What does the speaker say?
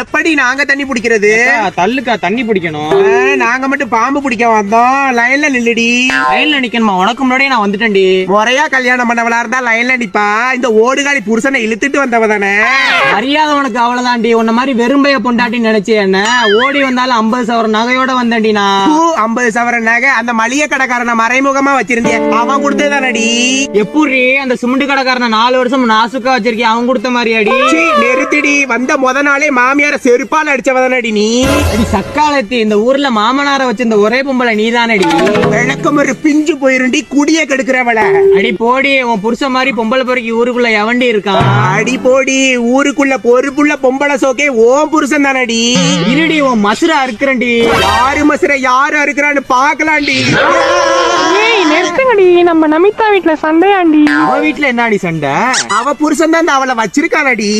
எப்படி நாங்க தண்ணி பிடிக்கிறது? தள்ளுக்கா தண்ணி பிடிக்கணும். நாங்க மட்டும் பாம்பு பிடிக்க வந்தோம். லைன்ல நில்லுடி. லைன்ல நிக்கணுமா? உனக்கு முன்னாடியே நான் வந்துட்டேன்டி. முறையா கல்யாணம் பண்ணவளா இருந்தா லைன்ல நிப்பா. இந்த ஓடுகாலி புருஷனை இழுத்துட்டு வந்தவ தானே. மரியாதை உனக்கு அவ்வளவுதான்டி உன்ன மாதிரி வெறும்பைய பொண்டாட்டின்னு நினைச்சே என்ன? ஓடி வந்தாலும் ஐம்பது சவரம் நகையோட வந்தேன்டி நான். ஐம்பது சவரன் நகை அந்த மளிகை கடைக்காரனை மறைமுகமா வச்சிருந்தேன் அவன் கொடுத்ததானடி எப்படி அந்த சிமெண்ட் கடைக்காரனை நாலு வருஷம் நாசுக்கா வச்சிருக்கேன் அவன் கொடுத்த மாதிரியாடி. சீ, நிறுத்திடி. வந்த முத நாளே மாமியார செருப்பால் அடிச்சவதானடி நீ? அடி சக்காலத்தி இந்த ஊர்ல மாமனார வச்சிருந்த ஒரே பொம்பளை நீதானடி? விளக்கம் ஒரு பிஞ்சு போயிருண்டி குடிய கெடுக்கிறவள. அடி போடி உன் புருஷன் மாதிரி பொம்பளை பொறுக்கி ஊருக்குள்ள எவண்டி இருக்கான் அடி போடி ஊருக்குள்ள பொறுப்புள்ள பொம்பளை சோக்கே ஓம் புருஷன் தானடி. இருடி உன் மசுரா இருக்கிறண்டி யாரு மசுர யாரு இருக்கிறான்னு பாக்கலாண்டி. ஏய் நிறுத்துங்கடி நம்ம நமிதா வீட்ல சண்டையாண்டி. அவ வீட்டுல என்னடி சண்டை? அவ புருஷன் தான் அவளை வச்சிருக்கானடி.